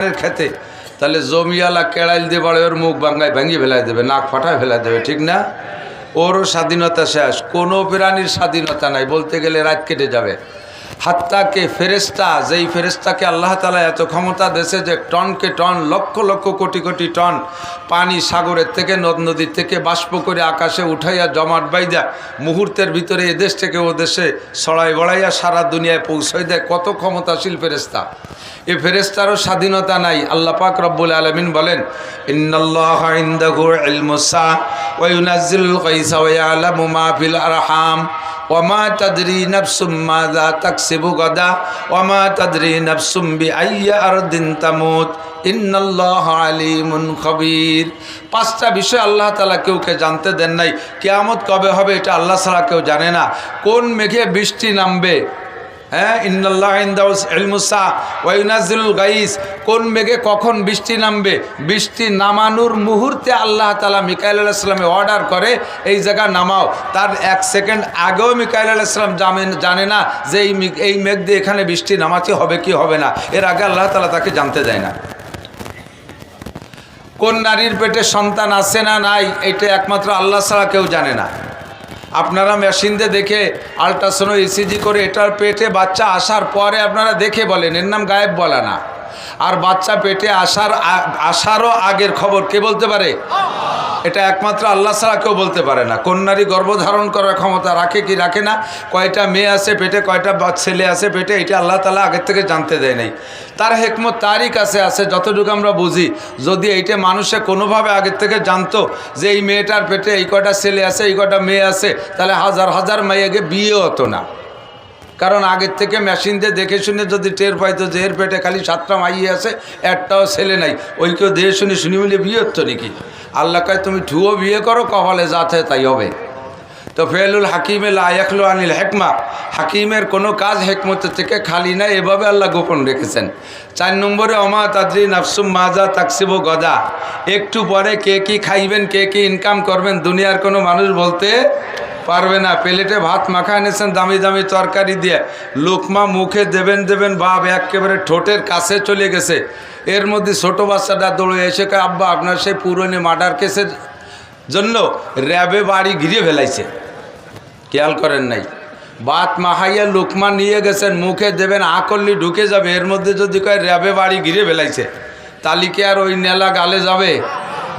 খেতে, তাহলে জমিয়ালা কেড়াইল দিয়ে বাড়ে ওর মুখ বাঙ্গায় ভেঙে ফেলাই দেবে, নাক ফাটায় ফেলাই দেবে, ঠিক না? ওরও স্বাধীনতা শেষ, কোনো প্রাণীর স্বাধীনতা নাই, বলতে গেলে রাত কেটে যাবে। হাত্তাকে ফেরেস্তা যেই ফেরেস্তাকে আল্লাহ তালা এত ক্ষমতা দেশে যে টনকে টন, লক্ষ লক্ষ কোটি কোটি টন পানি সাগরের থেকে, নদ নদীর থেকে, বাষ্প করে আকাশে উঠাইয়া জমাট বাইদা মুহূর্তের ভিতরে এদেশ থেকে ও দেশে সড়াই বড়াইয়া সারা দুনিয়ায় পৌঁছাই দেয় কত ক্ষমতাশীল ফেরেস্তা এ ফেরেস্তারও স্বাধীনতা নাই। আল্লাহ পাক রব্বুল আলমিন বলেন, ইন্নাল্লাহ ইনদাহু ইলমুসা ওমা তদ্রি নফসুম মাদা তাকসিবু গদা, ওমা তদ্রি নফসুম আর দিন তামুত, ইন্নাল্লাহ আলিমুন খবির। পাঁচটা বিষয় আল্লাহ তালা কেউ কে জানতে দেন নাই। কেয়ামত কবে হবে এটা আল্লাহ ছাড়া কেউ জানে না। কোন মেঘে বৃষ্টি নামবে? হ্যাঁ গাইস। কোন মেঘে কখন বৃষ্টি নামবে? বৃষ্টি নামানোর মুহূর্তে আল্লাহ তালা মিকাইল আলাইসালামে অর্ডার করে, এই জায়গা নামাও। তার এক সেকেন্ড আগেও মিকাইল আলাইসালাম জানেন জানে না যে এই এই মেঘ দিয়ে এখানে বৃষ্টি নামাতে হবে কি হবে না। এর আগে আল্লাহ তালা তাকে জানতে দেয় না। কোন নারীর পেটে সন্তান আছে না নাই, এটা একমাত্র আল্লাহ ছাড়া কেউ জানে না। আপনারা মেশিন দিয়ে দেখে আলট্রাসাউন্ড ইসিজি করে এটার পেটে বাচ্চা আসার পরে আপনারা দেখে বলেন। এর নাম গায়েব বলা না। আর বাচ্চা পেটে আসার আসারও আগের খবর কে বলতে পারে? এটা একমাত্র আল্লাহ ছাড়া কেউ বলতে পারে না। কোন নারী গর্ভধারণ করার ক্ষমতা রাখে কি রাখে না? কয়টা মেয়ে আছে পেটে, কয়টা ছেলে আছে পেটে, এটা আল্লাহ তালা আগের থেকে জানতে দেয় নাই। তার হেকমত তারই কাছে আছে, যতটুকু আমরা বুঝি। যদি এইটা মানুষে কোনোভাবে আগের থেকে জানতো যে এই মেয়েটার পেটে এই কয়টা ছেলে আছে, এই কয়টা মেয়ে আছে, তাহলে হাজার হাজার মেয়েকে বিয়ে হতো না। কারণ আগের থেকে মেশিন দিয়ে দেখে শুনে যদি টের পাইতো যে এর পেটে খালি সাতটা মাইয়ে আছে, একটাও ছেলে নাই। ওই কেউ দেখে শুনে শুনি মিলে বিয়ে হতো নাকি? আল্লাহ কয়, তুমি ঠুয়ো বিয়ে করো কপালে যাতে তাই হবে। তো ফেলুল হাকিমে লায়াকলু আনিল হেকমা। হাকিমের কোনো কাজ হেকমতের থেকে খালি নাই, এভাবে আল্লাহ গোপন রেখেছেন। চার নম্বরে, অমা তাদ্রি নাফসুম মাজা তাকসিব গদা। একটু পরে কে কি খাইবেন, কে কি ইনকাম করবেন, দুনিয়ার কোনো মানুষ বলতে পারবে না। প্লেটে ভাত মাখা এনেছেন দামি দামি তরকারি দিয়ে। লোকমা মুখে দেবেন দেবেন বাপ একেবারে ঠোঁটের কাছে চলে গেছে। এর মধ্যে ছোটো বাচ্চাটা দৌড়ে এসে আব্বা, আপনার সেই পুরনো মার্ডার কেসের জন্য র্যাবে বাড়ি ঘিরে ফেলাইছে। খেয়াল করেন নাই। বাত মাহাইয়া লোকমা নিয়ে গেছেন, মুখে দেবেন আকল্লি ঢুকে যাবে। এর মধ্যে যদি কয়, র্যাবে বাড়ি ঘিরে ফেলাইছে তালিকে আর ওই নেলা গালে যাবে?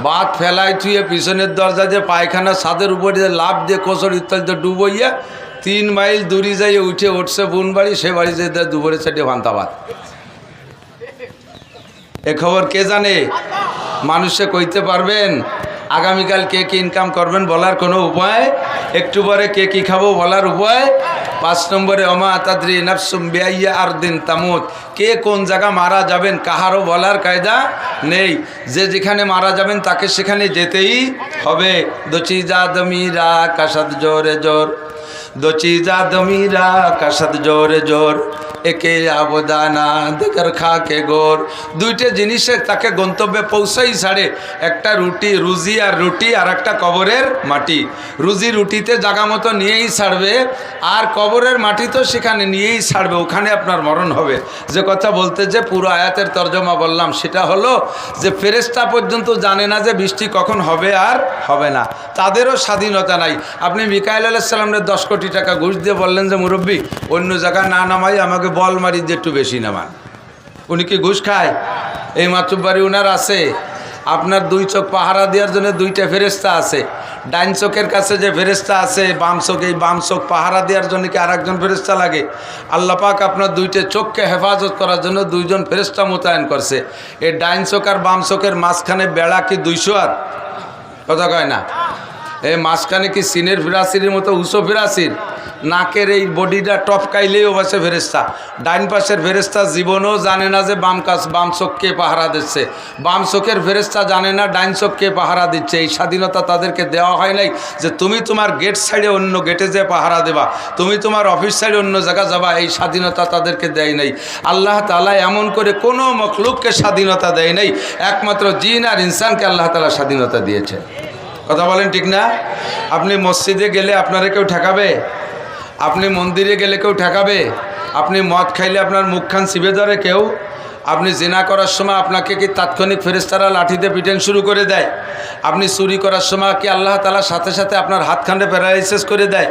বাত ফেলাই থুয়ে পিছনের দরজা দিয়ে পায়খানা ছাদের উপরে দিয়ে লাভ দিয়ে কোচর ইত্যাদিতে ডুবইয়া তিন মাইল দূরে যাইয়ে উঠে উঠছে বোন বাড়ি, সে বাড়ি যেতে দুপুরে সেটি ভান্তাবাদ এ খবর কে জানে? মানুষে কইতে পারবেন আগামীকাল কে কি ইনকাম করবেন বলার কোনো উপায়? একটু পরে কে কি খাব বলার উপায়? পাঁচ নম্বরে, অমা তাদ্রি নাফসুম বেআইয়া আর দিন তামুত। কে কোন জায়গা মারা যাবেন কাহারও বলার কায়দা নেই। যে যেখানে মারা যাবেন তাকে সেখানে যেতেই হবে। দচি দমিরা কাসাদ জোরে জোর। দচি দমিরা কাসাদ জোরে জোর। একে আবদানা দেখর খা কে গোর। দুইটা জিনিসে তাকে গন্তব্যে পৌঁছাই ছাড়ে। একটা রুটি, রুজি আর রুটি, আর একটা কবরের মাটি। রুজি রুটিতে জাগা মতো নিয়েই ছাড়বে, আর কবরের মাটি তো সেখানে নিয়েই ছাড়বে, ওখানে আপনার মরণ হবে। যে কথা বলতে যে পুরো আয়াতের তর্জমা বললাম, সেটা হলো যে ফেরেস্তা পর্যন্ত জানে না যে বৃষ্টি কখন হবে আর হবে না। তাদেরও স্বাধীনতা নাই। আপনি মিকাইল আলাইসাল্লামের দশ কোটি টাকা ঘুষ দিয়ে বললেন যে মুরব্বী, অন্য জায়গায় না নামাই আমাকে বল মারি দিয়ে একটু বেশি নামান উনি কি ঘুষ খায়? এই মাতুব্বাড়ি উনার আছে। আপনার দুই চোখ পাহারা দেওয়ার জন্য দুইটা ফেরেস্তা আছে। ডাইন চোখের কাছে যে ফেরেস্তা আছে, বাম চোখ, এই বাম চোখ পাহারা দেওয়ার জন্য কি আর একজন ফেরেস্তা লাগে? আল্লাহ পাক আপনার দুইটা চোখকে হেফাজত করার জন্য দুইজন ফেরেস্তা মোতায়েন করছে। এই ডাইন চোখ আর বাম চোখের মাঝখানে বেড়া কি দুইশো আর? কথা কয় না? এই মাঝখানে কি সিনের ফিরাসির মতো উঁচু ফিরাসির? নাকের এই বডিটা টপকাইলেই পাশে ফেরেস্তা ডাইন পাশের ফেরেস্তা জীবনেও জানে না যে বাম কাছ বাম চোখকে পাহারা দিচ্ছে। বাম চোখের ফেরেস্তা জানে না, ডাইন চোখকে পাহারা দিচ্ছে। এই স্বাধীনতা তাদেরকে দেওয়া হয় নাই যে তুমি তোমার গেট সাইডে অন্য গেটে যে পাহারা দেবা। তুমি তোমার অফিস সাইডে অন্য জায়গা যাবা। এই স্বাধীনতা তাদেরকে দেয় নাই। আল্লাহ তালা এমন করে কোনো মখলুককে স্বাধীনতা দেয় নাই। একমাত্র জিন আর ইনসানকে আল্লাহ তালা স্বাধীনতা দিয়েছে। কথা বলেন ঠিক না? আপনি মসজিদে গেলে আপনারে কেউ ঠেকাবে? আপনি মন্দিরে গেলে কেউ ঠেকাবে? আপনি মদ খাইলে আপনার মুখখান চিবে ধরে কেউ? আপনি জেনা করার সময় আপনাকে কি তাৎক্ষণিক ফেরেস্তারা লাঠিতে পিটেন শুরু করে দেয়? আপনি চুরি করার সময় কি আল্লাহ তালার সাথে সাথে আপনার হাতখান্ডে প্যারালাইসিস করে দেয়?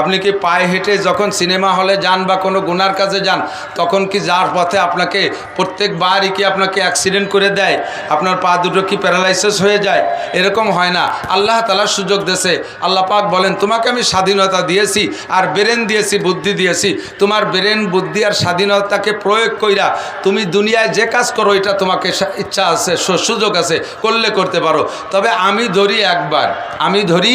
আপনি কি পায়ে হেঁটে যখন সিনেমা হলে যান বা কোনো গুনার কাজে যান, তখন কি যার পথে আপনাকে প্রত্যেকবারই কি আপনাকে অ্যাক্সিডেন্ট করে দেয়? আপনার পা দুটো কি প্যারালাইসিস হয়ে যায়? এরকম হয় না। আল্লাহ তালার সুযোগ দেশে আল্লাহ পাক বলেন, তোমাকে আমি স্বাধীনতা দিয়েছি আর ব্রেন দিয়েছি, বুদ্ধি দিয়েছি। তোমার ব্রেন, বুদ্ধি আর স্বাধীনতাকে প্রয়োগ কইরা তুমি দুনিয়ায় যে কাজ করো, এটা তোমাকে ইচ্ছা আছে সুযোগ আছে, করলে করতে পারো। তবে আমি ধরি একবার, আমি ধরি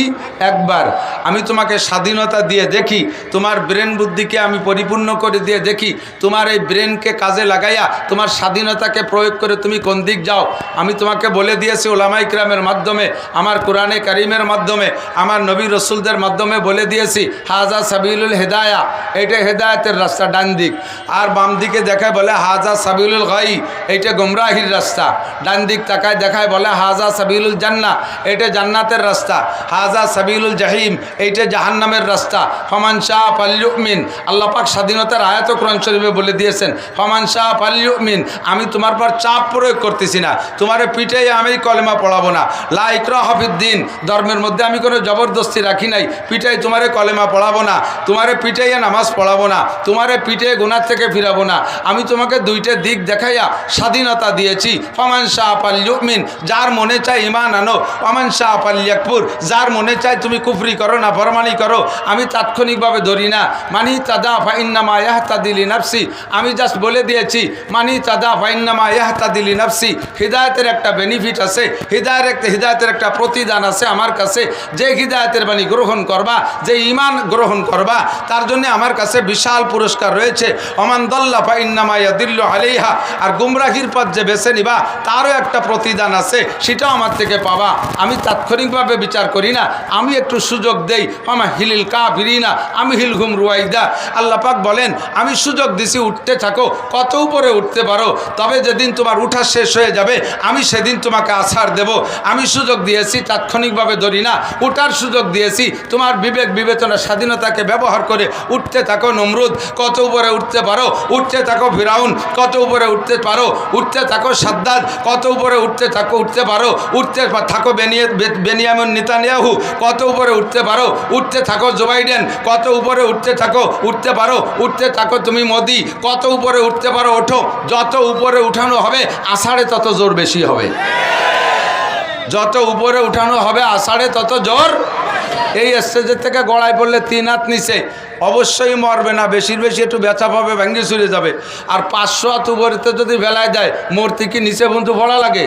একবার। আমি তোমাকে স্বাধীনতা দিয়ে দেখি, তোমার ব্রেন বুদ্ধিকে আমি পরিপূর্ণ করে দিয়ে দেখি, তোমার এই ব্রেনকে কাজে লাগাইয়া, তোমার স্বাধীনতাকে প্রয়োগ করে তুমি কোন দিক যাও। আমি তোমাকে বলে দিয়েছি ওলামা ইকরামের মাধ্যমে, আমার কোরআনে কারিমের মাধ্যমে, আমার নবী রসুলদের মাধ্যমে বলে দিয়েছি হাজা সাবিলুল হেদায়া। এটা হেদায়তের রাস্তা, ডান দিক। আর বাম দিকে দেখায় বলে হাজা সাবিলুল গাই এইটা গোমরাহির রাস্তা। ডান দিক তাকায় দেখায় বলে, হাজা সাবিলুল জান্না এটা জান্নাতের রাস্তা। হাজা সাবিলুল জাহিম, এইটা জাহান্নামের রাস্তা। ফমান শাহ পাল্লুমিন আল্লাহ পাক স্বাধীনতার আয়াত কোরআন শরীফে বলে দিয়েছেন, ফমান শাহ পাল্লুমিন আমি তোমার পর চাপ প্রয়োগ করতেছি না। তোমার পিঠে আমি কলেমা পড়াবো না। লা ইকরা হফিদ্দিন ধর্মের মধ্যে আমি কোনো জবরদস্তি রাখি নাই। পিঠাই তোমারে কলেমা পড়াবো না। তোমারে পিঠাইয়া নামাজ পড়াবো না। তোমারে পিঠে গুনার থেকে ফিরাবো না। আমি তোমাকে দুইটা দিক দেখাইয়া স্বাধীনতা দিয়েছি। ফমান শাহ পাল্লুমিন যার মনে চায় ইমান আনো। ফমান শাহ পাল্লিয়াকপুর যার মনে চায় তুমি কুফরি করো না, ফরমানি করো। আমি তাৎক্ষণিকভাবে ধরি না। মানি তাদা ফাইন্নামা ইয়াহতা দিলি নাফসি আমি জাস্ট বলে দিয়েছি, মানি তাদা ফাইন্নামা ইয়াহতা দিলি নাফসি হৃদায়তের একটা বেনিফিট আছে, হৃদায়ের একটা হৃদায়তের একটা প্রতিদান আছে আমার কাছে। যে হৃদায়তের বাণী গ্রহণ করবা, যে ইমান গ্রহণ করবা, তার জন্য আমার কাছে বিশাল পুরস্কার রয়েছে। অমান দল্লা ফাইন্নামা ইয়াদিল্লু আলাইহা আর গুমরাহির পথ যে বেছে নিবা, তারও একটা প্রতিদান আছে সেটাও আমার থেকে পাবা। আমি তাৎক্ষণিকভাবে বিচার করি না, আমি একটু সুযোগ দেই। আমা হিলিল কা না আমি হিল ঘুম রুয়াইদা। আল্লাহ পাক বলেন, আমি সুযোগ দিছি, উঠতে থাকো, কত উপরে উঠতে পারো, তবে যেদিন তোমার উঠা শেষ হয়ে যাবে, আমি সেদিন তোমাকে আছাড় দেব। আমি সুযোগ দিয়েছি, তাৎক্ষণিকভাবে ধরি না, উঠার সুযোগ দিয়েছি, তোমার বিবেক বিবেচনা, স্বাধীনতাকে ব্যবহার করে উঠতে থাকো, নমরুদ, কত উপরে উঠতে পারো, উঠতে থাকো ফিরাউন, কত উপরে উঠতে পারো, উঠতে থাকো সাদ্দাদ কত উপরে উঠতে থাকো, উঠতে পারো, উঠতে থাকো বেনিয়ে বেনিয়ামিন নেতানিয়াহু, কত উপরে উঠতে পারো, উঠতে থাকো জোবাইডেন, কত উপরে উঠতে থাকো, উঠতে পারো, উঠতে থাকো তুমি মোদি, কত উপরে উঠতে পারো ওঠো, যত উপরে উঠানো হবে, আষাঢ়ে তত জোর বেশি হবে। যত উপরে উঠানো হবে, আষাঢ়ে তত জোর এই স্টেজের থেকে গড়ায় পড়লে তিন হাত নিচে। অবশ্যই মরবে না, বেশির বেশি একটু বেচা পাবে, ভেঙে চুরে যাবে। আর পাঁচশো হাত উপরেতে যদি বেলায় যায়, মূর্তি কি নিচে বন্ধু ভরা লাগে?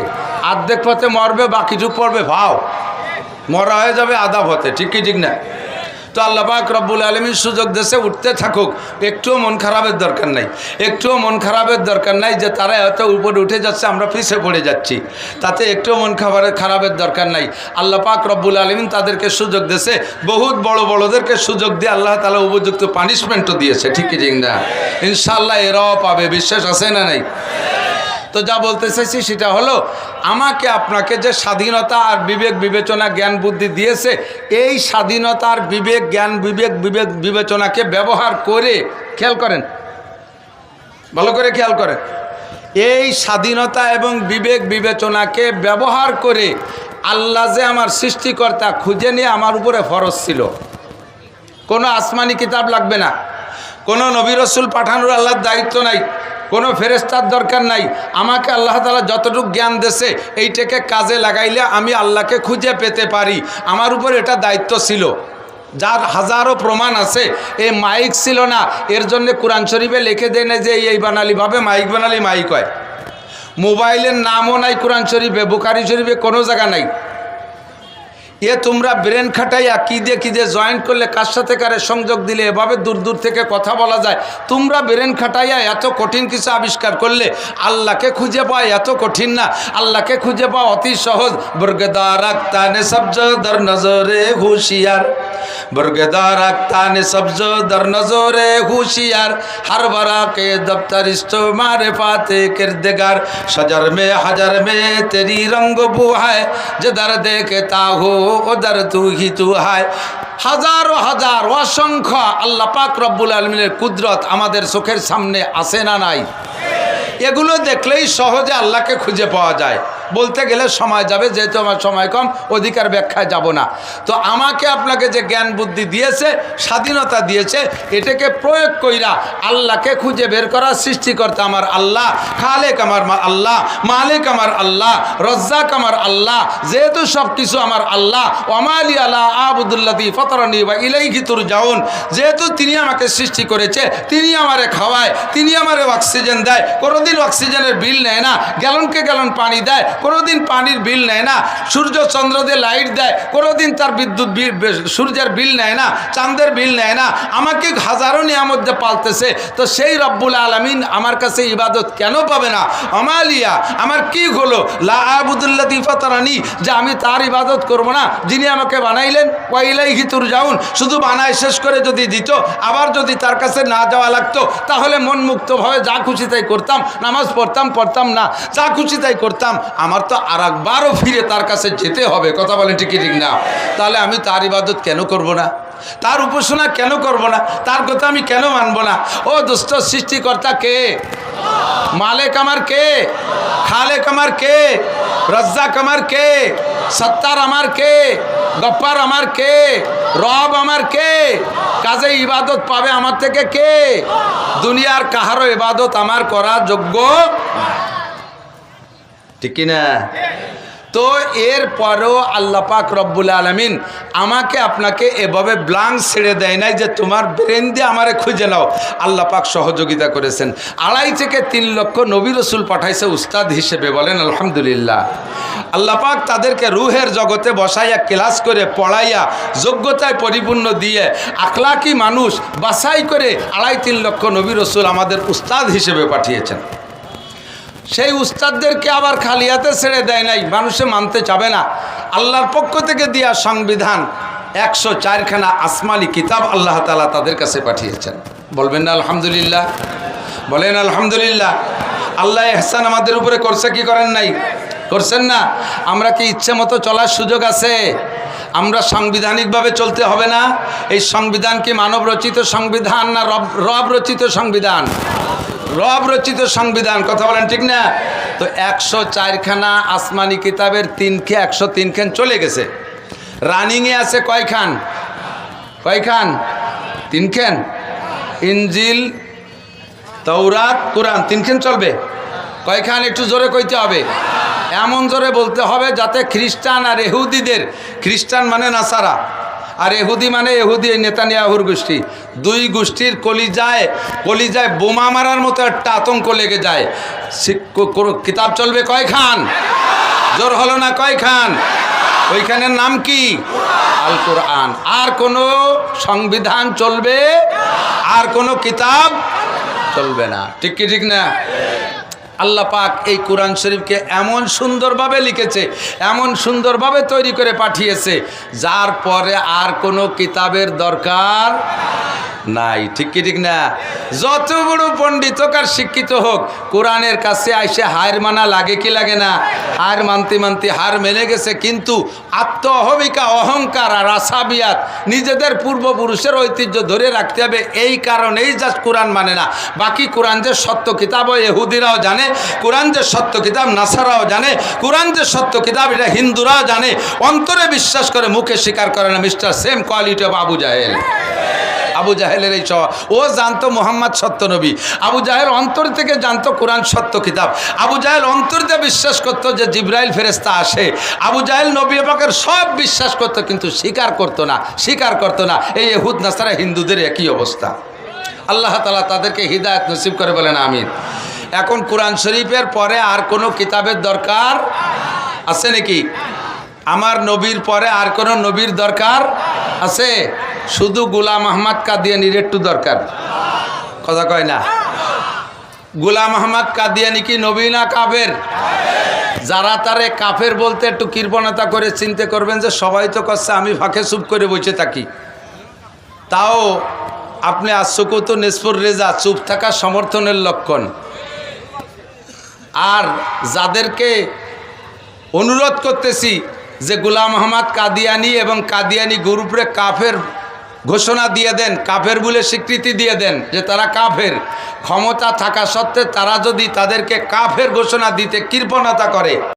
আর্ধেক পথে মরবে, বাকিটুক পড়বে, ভাও। মরা হয়ে যাবে আধা পথে, ঠিক কি, ঠিক না? তো আল্লাপাক রব্বুল আলমীর সুযোগ দেশে উঠতে থাকুক। একটুও মন খারাপের দরকার নাই। একটুও মন খারাপের দরকার নাই যে তারা এত উপরে উঠে যাচ্ছে, আমরা পিছে পড়ে যাচ্ছি। তাতে একটুও মন খাবারের খারাপের দরকার নাই। আল্লাহ পাক রব্বুল আলমিন তাদেরকে সুযোগ দেশে বহুত বড় বড়দেরকে সুযোগ দিয়ে আল্লাহ তালা উপযুক্ত পানিশমেন্টও দিয়েছে। ঠিকই ঠিক না? ইনশাল্লাহ এরাও পাবে। বিশ্বাস আছে না নাই? তো যা বলতে চাইছি সেটা হলো, আমাকে আপনাকে যে স্বাধীনতা আর বিবেক বিবেচনা জ্ঞান বুদ্ধি দিয়েছে, এই স্বাধীনতার বিবেক জ্ঞান বিবেক বিবেক বিবেচনাকে ব্যবহার করে খেয়াল করেন। ভালো করে খেয়াল করেন। এই স্বাধীনতা এবং বিবেক বিবেচনাকে ব্যবহার করে আল্লাহ যে আমার সৃষ্টিকর্তা খুঁজে নিয়ে আমার উপরে ফরজ ছিল। কোনো আসমানি কিতাব লাগবে না। কোনো নবী রসুল পাঠানোর আল্লাহর দায়িত্ব নাই। কোনো ফেরেস্তার দরকার নাই। আমাকে আল্লাহ তালা যতটুকু জ্ঞান দেশে এইটাকে কাজে লাগাইলে আমি আল্লাহকে খুঁজে পেতে পারি। আমার উপর এটা দায়িত্ব ছিল। যার হাজারো প্রমাণ আছে, এ মাইক ছিল না। এর জন্য কোরআন শরীফে লিখে দেয় না যে, এই বানালি ভাবে মাইক বানালি মাইক হয়। মোবাইলের নামও নাই কোরআন শরীফে, বুখারি শরীফে কোনো জায়গা নাই। এ তোমরা ব্রেন খাটাইয়া কী দিয়ে কী দিয়ে জয়েন্ট করলে, কার সাথে কারে সংযোগ দিলে, এভাবে দূর দূর থেকে কথা বলা যায়। তোমরা ব্রেন খাটাইয়া এত কঠিন কিছু আবিষ্কার করলে, আল্লাহকে খুঁজে পাও এত কঠিন না। আল্লাহকে খুঁজে পাও অতি সহজ। বর্গেদার আক্তানে সবজদর নজরে হুশিয়ার। বর্গেদার আক্তানে সবজদর নজরে হুশিয়ার। হর বরা কে দপ্তর ইস্তো মারে পাতে কিরদেগার। সজর মে হাজার মে তেরি রঙ্গ বুহায়। যে দর দেখে তা হো ওদার তুহি তুহায় হাজার হাজার অসংখ্য আল্লাহ পাক রব্বুল আলমিনের কুদরত আমাদের চোখের সামনে আসে না নাই? এগুলো দেখলেই সহজে আল্লাহকে খুঁজে পাওয়া যায়। বলতে গেলে সময় যাবে, যেহেতু আমার সময় কম, অধিকার ব্যাখ্যায় যাব না। তো আমাকে আপনাকে যে জ্ঞান বুদ্ধি দিয়েছে, স্বাধীনতা দিয়েছে, এটাকে প্রয়োগ কইরা আল্লাহকে খুঁজে বের করার সৃষ্টিকর্তা আমার আল্লাহ, খালেক আমার আল্লাহ, মালিক আমার আল্লাহ, রজ্জাক আমার আল্লাহ, যেহেতু সব কিছু আমার আল্লাহ ওমালি আল্লাহ আবুদুল্লাদি ফতরনি বা ইলাই তুর যাউন যেহেতু তিনি আমাকে সৃষ্টি করেছে, তিনি আমারে খাওয়ায়, তিনি আমারে অক্সিজেন দেয়, কোনোদিন অক্সিজেনের বিল নেয় না, গ্যালনকে গ্যালন পানি দেয় কোনোদিন পানির বিল নেয় না। সূর্য চন্দ্র দিয়ে লাইট দেয়, কোনোদিন তার বিদ্যুৎ বিল সূর্যের বিল নেয় না, চাঁদের বিল নেয় না। আমাকে হাজারো নিয়ামত দিয়ে পালতেছে, তো সেই রব্বুল আলমিন আমার কাছে ইবাদত কেন পাবে না? আমালিয়া, আমার কি হলো? লা আবুদুল্লাহ দিফাতারানি যে আমি তার ইবাদত করব না। যিনি আমাকে বানাইলেন ওয়াইলাই হিতুর যাউন শুধু বানায় শেষ করে যদি দিত, আবার যদি তার কাছে না যাওয়া লাগতো, তাহলে মন মুক্তভাবে যা খুশি তাই করতাম, নামাজ পড়তাম পড়তাম না, যা খুশি তাই করতাম। আমার তো আর একবারও ফিরে তার কাছে যেতে হবে। কথা বলেন ঠিকই ঠিক না? তাহলে আমি তার ইবাদত কেন করব না? তার উপাসনা কেন করব না? তার কথা আমি কেন মানব না? ও দুষ্ট সৃষ্টিকর্তা কে? মালেক আমার কে? খালেক আমার কে? রজ্জাক আমার কে? সত্তার আমার কে? গপ্পার আমার কে? রব আমার কে? কাজে ইবাদত পাবে আমার থেকে কে? দুনিয়ার কাহারও ইবাদত আমার করা যোগ্য ঠিক কিনা তো এর পরেও আল্লাহ পাক রব্বুল আলমিন আমাকে আপনাকে এভাবে ব্লাঙ্ক ছেড়ে দেয় নাই যে তোমার ব্রেন দিয়ে আমারে খুঁজে নাও। আল্লাহ পাক সহযোগিতা করেছেন। আড়াই থেকে তিন লক্ষ নবী রসুল পাঠাইছে উস্তাদ হিসেবে বলেন, আলহামদুলিল্লাহ। আল্লাহ পাক তাদেরকে রুহের জগতে বসাইয়া ক্লাস করে পড়াইয়া, যোগ্যতায় পরিপূর্ণ দিয়ে, আখলাকি মানুষ বাছাই করে আড়াই তিন লক্ষ নবী রসুল আমাদের উস্তাদ হিসেবে পাঠিয়েছেন। সেই উস্তাদদেরকে আবার খালি হাতে ছেড়ে দেয় নাই, মানুষে মানতে চাবে না। আল্লাহর পক্ষ থেকে দেওয়া সংবিধান একশো চারখানা আসমানি কিতাব আল্লাহ তালা তাদের কাছে পাঠিয়েছেন। বলবেন না, আলহামদুলিল্লাহ। বলেন, আলহামদুলিল্লাহ। আল্লাহ এহসান আমাদের উপরে করছে কি করেন নাই? করছেন না? আমরা কি ইচ্ছে মতো চলার সুযোগ আছে? আমরা সাংবিধানিকভাবে চলতে হবে না? এই সংবিধান কি মানব রচিত সংবিধান না রব রব রচিত সংবিধান? রব রচিত সংবিধান, কথা বলেন ঠিক না? তো একশো চারখানা আসমানি কিতাবের তিনখে, একশো তিনখান চলে গেছে। রানিংয়ে আছে কয়খান? কয়খান? তিনখান। ইঞ্জিল তৌরাত কোরআন, তিনখান চলবে। কয়খান একটু জোরে কইতে হবে। এমন জোরে বলতে হবে যাতে খ্রিস্টান আর এহুদিদের খ্রিস্টান মানে নাসারা। আর এহুদি মানে এহুদি, এই নেতানিয়াহুর গোষ্ঠী। দুই গোষ্ঠীর কলিজায় কলিজায় বোমা মারার মতো একটা আতঙ্ক লেগে যায়। কিতাব চলবে কয়খান জোর হলো না কয়খান ওইখানের নাম কি? আল কোরআন। আর কোনো সংবিধান চলবে? আর কোনো কিতাব চলবে না। ঠিক কি ঠিক না? আল্লাহ পাক এই কোরআন শরীফকে এমন সুন্দরভাবে লিখেছে, এমন সুন্দরভাবে তৈরি করে পাঠিয়েছে, যার পরে আর কোনো কিতাবের দরকার নাই, ঠিক কি ঠিক না? যত বড় পণ্ডিত হোক আর শিক্ষিত হোক, কোরআনের কাছে আইসে হার মানা লাগে কি লাগে না? হার মানতে মানতে হার মেনে গেছে, কিন্তু আত্ম অহমিকা অহংকার আর আসাবিয়াত নিজেদের পূর্বপুরুষের ঐতিহ্য ধরে রাখতে হবে, এই কারণেই জাস্ট কোরআন মানে না। বাকি কোরআন যে সত্য কিতাব, ও এহুদিরাও জানে, কোরআন যে সত্য কিতাব, নাসারাও জানে, কোরআন যে সত্য কিতাব, এটা হিন্দুরাও জানে, অন্তরে বিশ্বাস করে মুখে স্বীকার করে না, mister same quality of Abu Jahl. Abu জাহেলের এই স্বভাব ও জানতো মোহাম্মদ সত্য নবী। আবু জাহেল অন্তর থেকে জানতো কোরআন সত্য কিতাব। আবু জাহেল অন্তর বিশ্বাস করতো যে জিব্রাইল ফেরেস্তা আসে। আবু জাহেল নবী পাকের সব বিশ্বাস করতো, কিন্তু স্বীকার করতো না, স্বীকার করতো না। এই এহুদ নাসারা, হিন্দুদের একই অবস্থা। আল্লাহ তালা তাদেরকে হৃদায়ত নসিব করে বলেন, আমিন। এখন কোরআন শরীফের পরে আর কোনো কিতাবের দরকার আছে নাকি? আমার নবীর পরে আর কোনো নবীর দরকার আছে? শুধু গুলাম আহমদ কাদিয়ানির একটু দরকার। কথা কয় না? গুলাম আহমদ কাদিয়ানি কি নবী না কাফের? যারা তারে কাফের বলতে একটু কৃপণতা করে চিন্তা করবেন যে সবাই তো করছে, আমি ফাঁকে চুপ করে বসে থাকি। তাও আপনি আশ্বকত নেসপুর রেজা, চুপ থাকা সমর্থনের লক্ষণ। আর যাদেরকে অনুরোধ করতেছি যে গুলাম মোহাম্মদ কাদিয়ানি এবং কাদিয়ানি গ্রুপরে কাফের ঘোষণা দিয়ে দেন, কাফের বলে স্বীকৃতি দিয়ে দেন যে তারা কাফের। ক্ষমতা থাকা সত্ত্বে তারা যদি তাদেরকে কাফের ঘোষণা দিতে কৃপণতা করে।